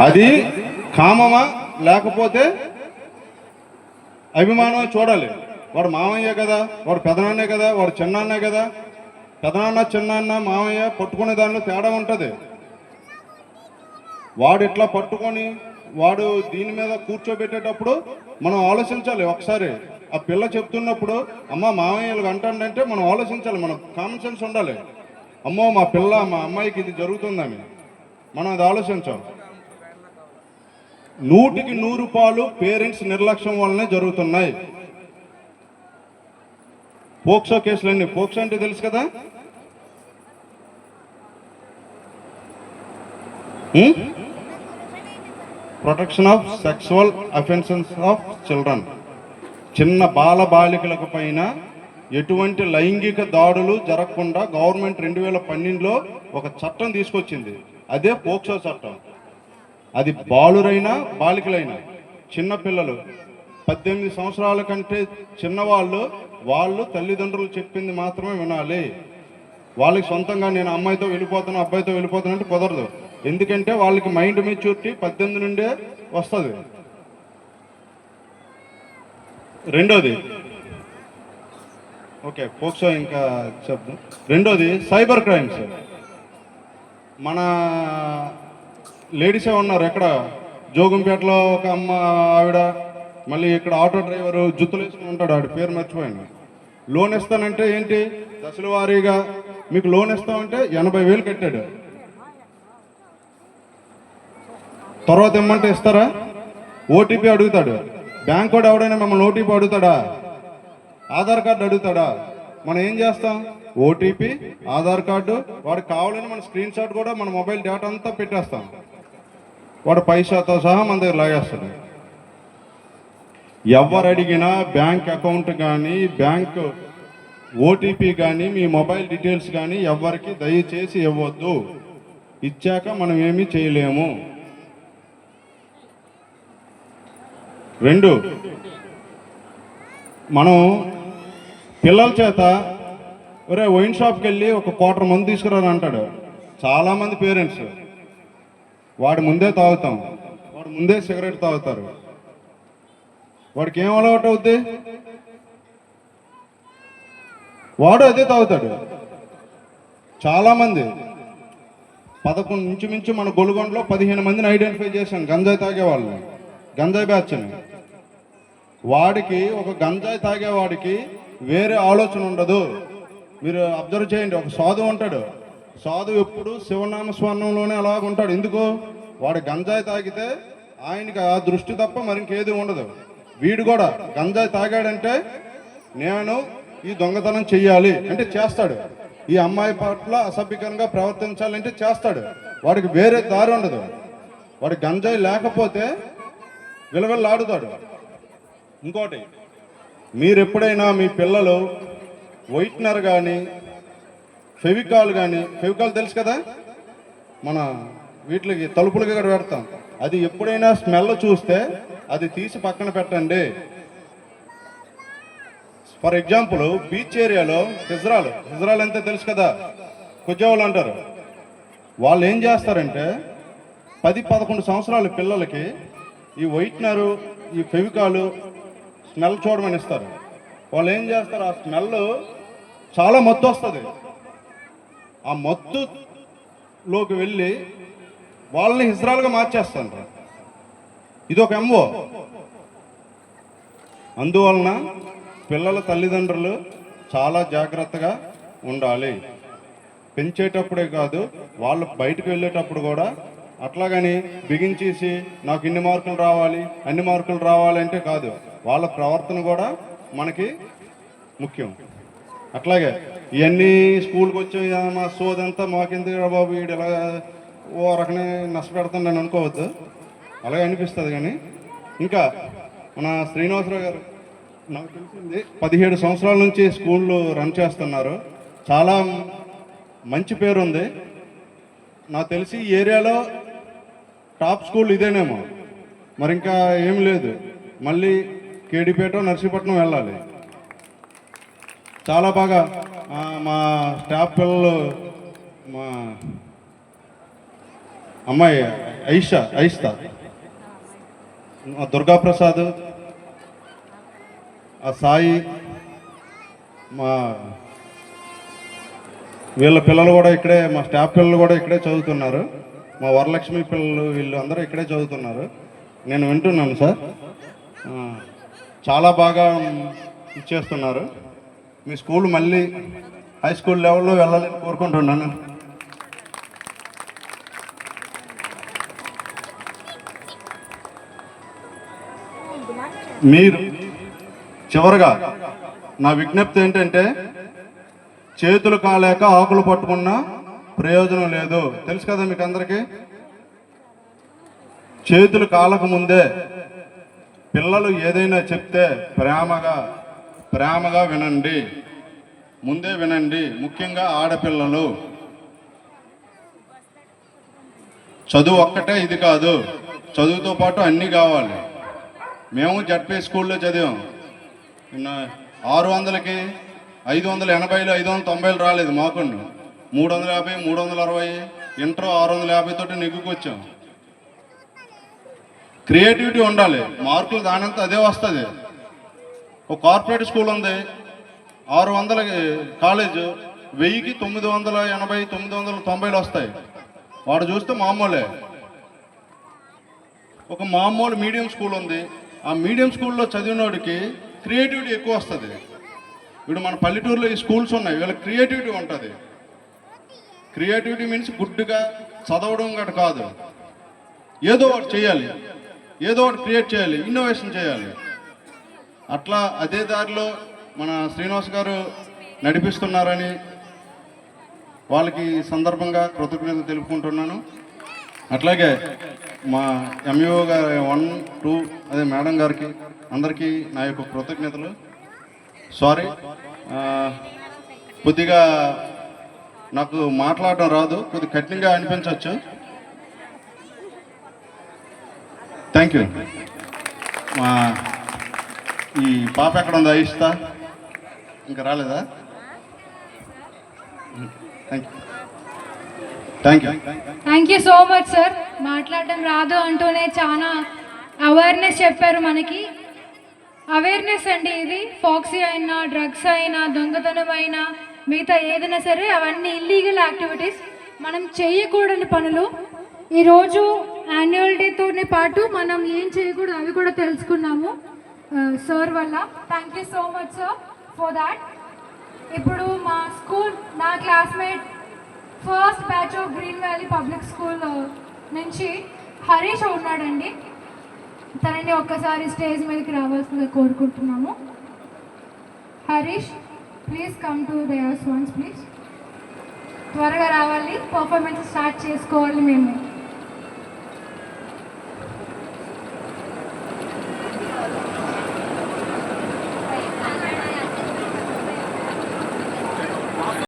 అది కామమా లేకపోతే అభిమానం చూడాలి. వాడు మామయ్య కదా వాడు పెదనాన్నే కదా వాడు చిన్నాన్నే కదా. పెదనాన్న చిన్నాన్న మామయ్య పట్టుకునే దానిలో తేడా ఉంటుంది. వాడు ఇట్లా పట్టుకొని వాడు దీని మీద కూర్చోబెట్టేటప్పుడు మనం ఆలోచించాలి ఒకసారి. ఆ పిల్ల చెప్తున్నప్పుడు అమ్మ మామయ్యలు అంటాడంటే మనం ఆలోచించాలి మనం కామన్ సెన్స్ ఉండాలి. అమ్మో మా పిల్ల మా అమ్మాయికి ఇది జరుగుతుందని. మనం అది ఆలోచించాం. నూటికి నూరు పాలు పేరెంట్స్ నిర్లక్ష్యం వల్లనే జరుగుతున్నాయి. పోక్సో కేసులన్నీ పోక్సో అంటే తెలుసు కదా? Protection of sexual offences of children. చిన్న బాల బాలికలకు పైన ఎటువంటి లైంగిక దాడులు జరగకుండా గవర్నమెంట్ రెండు వేల పన్నెండులో ఒక చట్టం తీసుకొచ్చింది. అదే పోక్సో చట్టం. అది బాలురైనా బాలికలైనా చిన్నపిల్లలు పద్దెనిమిది సంవత్సరాల కంటే చిన్నవాళ్ళు వాళ్ళు తల్లిదండ్రులు చెప్పింది మాత్రమే వినాలి. వాళ్ళకి సొంతంగా నేను అమ్మాయితో వెళ్ళిపోతాను అబ్బాయితో వెళ్ళిపోతాను అంటే కుదరదు. ఎందుకంటే వాళ్ళకి మైండ్ మెచ్యూరిటీ పద్దెనిమిది నుండే వస్తుంది. రెండోది. ఓకే పోక్సో ఇంకా చెప్దాం. రెండోది సైబర్ క్రైమ్స్. మన లేడీసే ఉన్నారు ఎక్కడ? జోగంపేటలో ఒక అమ్మ ఆవిడ మళ్ళీ ఇక్కడ ఆటో డ్రైవరు జుత్తులు వేసుకుని ఉంటాడు ఆవిడ పేరు మర్చిపోయాను. లోన్ ఇస్తానంటే ఏంటి? దశల వారీగా మీకు లోన్ ఇస్తామంటే ఎనభై వేలు కట్టాడు. తర్వాత ఇమ్మంటే ఇస్తారా? ఓటీపీ అడుగుతాడు. బ్యాంక్ కూడా ఎవడైనా మిమ్మల్ని ఓటీపీ అడుగుతాడా? ఆధార్ కార్డు అడుగుతాడా? మనం ఏం చేస్తాం? ఓటీపీ ఆధార్ కార్డు వాడికి కావాలని మన స్క్రీన్ షాట్ కూడా మన మొబైల్ డేటా అంతా పెట్టేస్తాం. వాడు పైసాతో సహా మన దగ్గర లాగేస్తాడు. ఎవరు అడిగినా బ్యాంక్ అకౌంట్ కానీ బ్యాంక్ ఓటీపీ కానీ మీ మొబైల్ డీటెయిల్స్ కానీ ఎవరికి దయచేసి ఇవ్వద్దు. ఇచ్చాక మనం ఏమీ చేయలేము. రెండు మనం పిల్లల చేత ఒరే వైన్ షాప్కి వెళ్ళి ఒక క్వార్టర్ మంది తీసుకురాని అంటాడు చాలామంది పేరెంట్స్. వాడి ముందే తాగుతాం. వాడు ముందే సిగరెట్ తాగుతారు. వాడికి ఏం అలవాటు అవుద్ది? వాడు అదే తాగుతాడు. చాలామంది పదకొండు ఇంచుమించు మన గొలుగొండలో పదిహేను మందిని ఐడెంటిఫై చేశాం గంజాయి తాగే వాళ్ళని గంజాయి బ్యాచ్ అని. వాడికి ఒక గంజాయి తాగేవాడికి వేరే ఆలోచన ఉండదు. మీరు అబ్జర్వ్ చేయండి ఒక సాధు ఉంటాడు. సాధు ఎప్పుడు శివనామ స్వర్ణంలోనే అలాగ ఉంటాడు వాడు గంజాయి తాగితే ఆయనకి ఆ దృష్టి తప్ప మరింకేది ఉండదు. వీడు కూడా గంజాయి తాగాడంటే నేను ఈ దొంగతనం చెయ్యాలి అంటే చేస్తాడు. ఈ అమ్మాయి పట్ల అసభ్యకరంగా ప్రవర్తించాలంటే చేస్తాడు. వాడికి వేరే దారి ఉండదు. వాడి గంజాయి లేకపోతే విలవిల్లాడుతాడు. ఇంకోటి మీరు ఎప్పుడైనా మీ పిల్లలు వైట్నర్ కానీ ఫెవికాల్ కానీ ఫెవికాల్ తెలుసు కదా? మన వీటికి తలుపులకి కూడా పెడతాం. అది ఎప్పుడైనా స్మెల్ చూస్తే అది తీసి పక్కన పెట్టండి. ఫర్ ఎగ్జాంపుల్ బీచ్ ఏరియాలో హిజ్రాలు హిజ్రాలు అంతే తెలుసు కదా? కుజావులు అంటారు. వాళ్ళు ఏం చేస్తారంటే పది పదకొండు సంవత్సరాల పిల్లలకి ఈ వైట్నరు ఈ ఫెవికాలు స్మెల్ చూడమని ఇస్తారు. వాళ్ళు ఏం చేస్తారు? ఆ స్మెల్ చాలా మత్తు వస్తుంది. ఆ మత్తులోకి వెళ్ళి వాళ్ళని హిజ్రాలుగా మార్చేస్తాను ఇది ఒక ఎంఓ అందువలన పిల్లల తల్లిదండ్రులు చాలా జాగ్రత్తగా ఉండాలి. పెంచేటప్పుడే కాదు వాళ్ళు బయటకు వెళ్ళేటప్పుడు కూడా అట్లాగని బిగించేసి నాకు ఇన్ని మార్కులు రావాలి అన్ని మార్కులు రావాలంటే కాదు వాళ్ళ ప్రవర్తన కూడా మనకి ముఖ్యం. అట్లాగే ఇవన్నీ స్కూల్కి వచ్చే మా సోదంతా మాకెందుకు బాబు? వీడు ఇలా ఓ రకనే నష్టపెడుతున్నాను అనుకోవద్దు. అలాగే అనిపిస్తుంది కానీ. ఇంకా మన శ్రీనివాసరావు గారు నాకు తెలిసింది పదిహేడు సంవత్సరాల నుంచి స్కూళ్ళు రన్ చేస్తున్నారు. చాలా మంచి పేరు ఉంది నాకు తెలిసి ఈ ఏరియాలో టాప్ స్కూల్ ఇదేనేమో. మరి ఇంకా ఏం లేదు. మళ్ళీ కేడిపేట నర్సీపట్నం వెళ్ళాలి. చాలా బాగా మా స్టాఫ్ పిల్లలు మా అమ్మాయి ఐషా ఐస్తా. ఆ దుర్గాప్రసాద్ ఆ సాయి మా వీళ్ళ పిల్లలు కూడా ఇక్కడే మా స్టాఫ్ పిల్లలు కూడా ఇక్కడే చదువుతున్నారు. మా వరలక్ష్మి పిల్లలు వీళ్ళు అందరూ ఇక్కడే చదువుతున్నారు. నేను వింటున్నాను సార్. చాలా బాగా ఇచ్చేస్తున్నారు. మీ స్కూల్ మళ్ళీ హై స్కూల్ లెవెల్లో వెళ్ళాలని కోరుకుంటున్నాను. మీరు చివరగా నా విజ్ఞప్తి ఏంటంటే చేతులు కాలేక ఆకులు పట్టుకున్నా ప్రయోజనం లేదు. తెలుసు కదా మీకు అందరికీ? చేతులు కాలక ముందే పిల్లలు ఏదైనా చెప్తే ప్రేమగా ప్రేమగా వినండి. ముందే వినండి. ముఖ్యంగా ఆడపిల్లలు. చదువు ఒక్కటే ఇది కాదు. చదువుతో పాటు అన్నీ కావాలి. మేము జడ్పీ స్కూల్లో చదివాం. ఆరు వందలకి ఐదు వందల ఎనభైలు ఐదు వందల తొంభైలు రాలేదు మాకు మూడు వందల యాభై మూడు వందల అరవై ఇంటర్ ఆరు వందల యాభై తోటి నెగ్గుకొచ్చాం. క్రియేటివిటీ ఉండాలి. మార్కులు దానంతా అదే వస్తుంది. ఒక కార్పొరేట్ స్కూల్ ఉంది. ఆరు వందల కాలేజ్ వెయ్యికి తొమ్మిది వందల ఎనభై తొమ్మిది వందల తొంభైలు వస్తాయి. వాడు చూస్తే మామూలే. ఒక మామూలు మీడియం స్కూల్ ఉంది. ఆ మీడియం స్కూల్లో చదివినోడికి క్రియేటివిటీ ఎక్కువ వస్తుంది. ఇప్పుడు మన పల్లెటూరులో ఈ స్కూల్స్ ఉన్నాయి. వీళ్ళకి క్రియేటివిటీ ఉంటుంది. క్రియేటివిటీ మీన్స్ గుడ్డుగా చదవడం గట కాదు. ఏదో ఒకటి చేయాలి. ఏదో ఒకటి క్రియేట్ చేయాలి. ఇన్నోవేషన్ చేయాలి. అట్లా అదే దారిలో మన శ్రీనివాస్ గారు నడిపిస్తున్నారని వాళ్ళకి ఈ సందర్భంగా కృతజ్ఞతలు తెలుపుకుంటున్నాను. అట్లాగే మా ఎంఈఓ గారి వన్ టూ అదే మేడం గారికి అందరికీ నా యొక్క కృతజ్ఞతలు. సారీ కొద్దిగా నాకు మాట్లాడడం రాదు కొద్దిగా కఠినంగా అనిపించవచ్చు. Thank you. మా పాప ఎక్కడ ఉందా ఇస్తా ఇంకా రాలేదా? Thank you thank you so much sir మాట్లాడడం రాదు అంటూనే చాలా అవేర్నెస్ చెప్పారు మనకి. అవేర్నెస్ అండి ఇది. ఫాక్సీ అయినా డ్రగ్స్ అయినా దొంగతనం అయినా మిగతా ఏదైనా సరే అవన్నీ ఇల్లీగల్ యాక్టివిటీస్ మనం చేయకూడని పనులు. ఈరోజు యాన్యువల్ డేతోనే పాటు మనం ఏం చేయకూడదు అవి కూడా తెలుసుకున్నాము. సార్ వల్ల thank you so much sir for that ఇప్పుడు మా స్కూల్ నా classmate first batch of green valley public school నుంచి హరీష్ ఉన్నాడండి. తనని ఒక్కసారి స్టేజ్ మీదకి రావాల్సిందిగా కోరుకుంటున్నాము. Harish please come to dais once please త్వరగా రావాలి పర్ఫార్మెన్స్ స్టార్ట్ చేసుకోవాలి మేము.